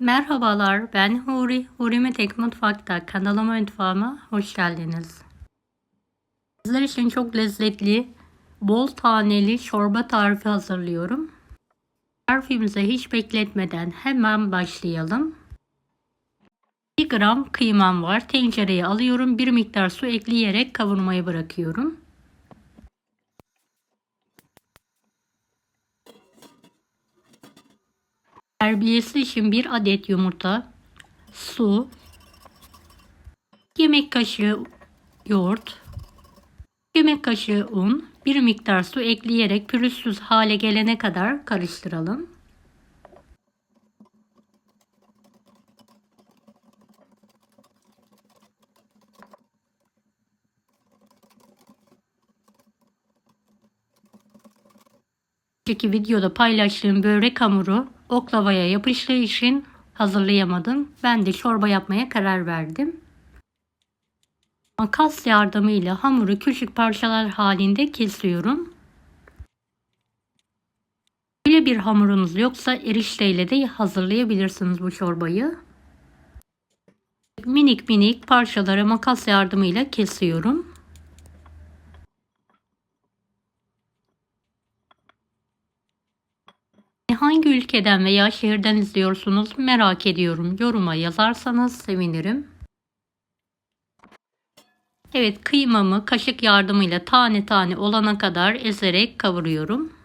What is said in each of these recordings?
Merhabalar, ben Huri. Huri Metek Mutfak'ta kanalıma mutfağıma hoş geldiniz. Sizler için çok lezzetli, bol taneli çorba tarifi hazırlıyorum. Tarifimize hiç bekletmeden hemen başlayalım. 1 gram kıymam var. Tencereye alıyorum. Bir miktar su ekleyerek kavurmaya bırakıyorum. Terbiyesi için bir adet yumurta, su, yemek kaşığı yoğurt, yemek kaşığı un, bir miktar su ekleyerek pürüzsüz hale gelene kadar karıştıralım. Önceki videoda paylaştığım börek hamuru oklavaya yapıştığı için hazırlayamadım. Ben de çorba yapmaya karar verdim. Makas yardımıyla hamuru küçük parçalar halinde kesiyorum. Böyle bir hamurunuz yoksa erişteyle de hazırlayabilirsiniz bu çorbayı. Minik minik parçalara makas yardımıyla kesiyorum. Ülkeden veya şehirden izliyorsunuz merak ediyorum. Yoruma yazarsanız sevinirim. Evet kıymamı kaşık yardımıyla tane tane olana kadar ezerek kavuruyorum.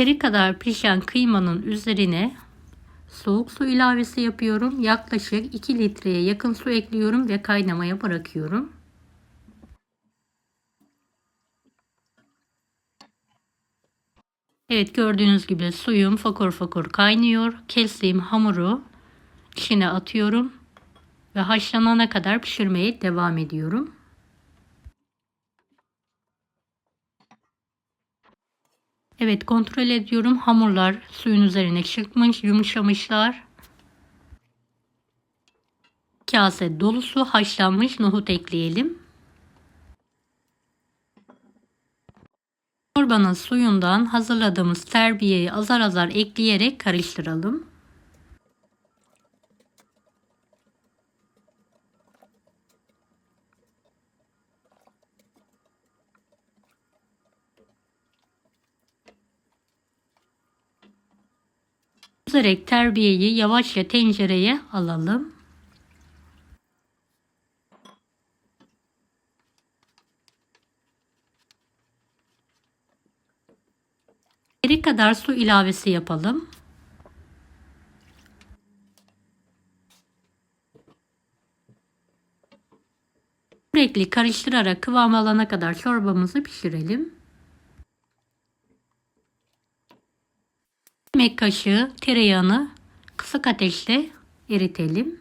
Yeteri kadar pişen kıymanın üzerine soğuk su ilavesi yapıyorum. Yaklaşık 2 litreye yakın su ekliyorum ve kaynamaya bırakıyorum. Evet gördüğünüz gibi suyum fokur fokur kaynıyor. Kestiğim hamuru içine atıyorum ve haşlanana kadar pişirmeye devam ediyorum. Evet kontrol ediyorum. Hamurlar suyun üzerine çıkmış, yumuşamışlar. Kase dolusu haşlanmış nohut ekleyelim. Çorbanın suyundan hazırladığımız terbiyeyi azar azar ekleyerek karıştıralım. Süzerek terbiyeyi yavaşça tencereye alalım. Yeri kadar su ilavesi yapalım. Sürekli karıştırarak kıvam alana kadar çorbamızı pişirelim. Yemek kaşığı tereyağını kısık ateşte eritelim.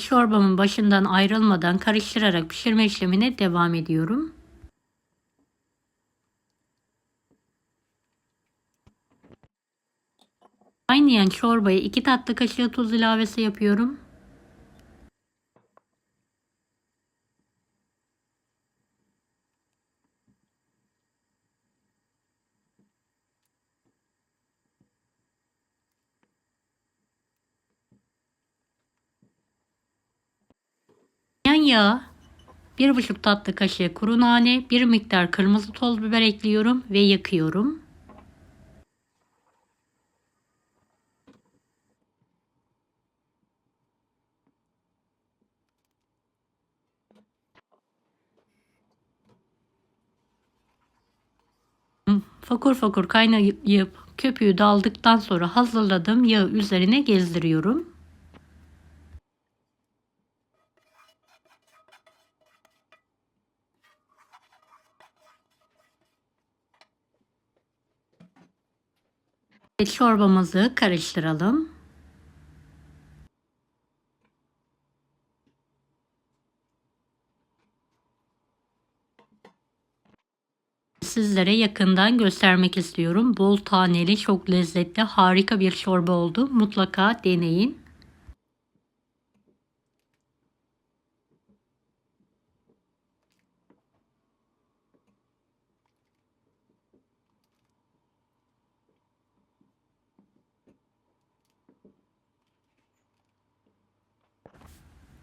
Çorbamın başından ayrılmadan karıştırarak pişirme işlemine devam ediyorum. Kaynayan çorbaya 2 tatlı kaşığı tuz ilavesi yapıyorum. Yağa 1,5 tatlı kaşığı kuru nane, bir miktar kırmızı toz biber ekliyorum ve yakıyorum. Fokur fokur kaynayıp köpüğü daldıktan sonra hazırladığım yağı üzerine gezdiriyorum. Çorbamızı karıştıralım. Sizlere yakından göstermek istiyorum. Bol taneli, çok lezzetli, harika bir çorba oldu. Mutlaka deneyin.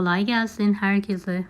Kolay gelsin herkese.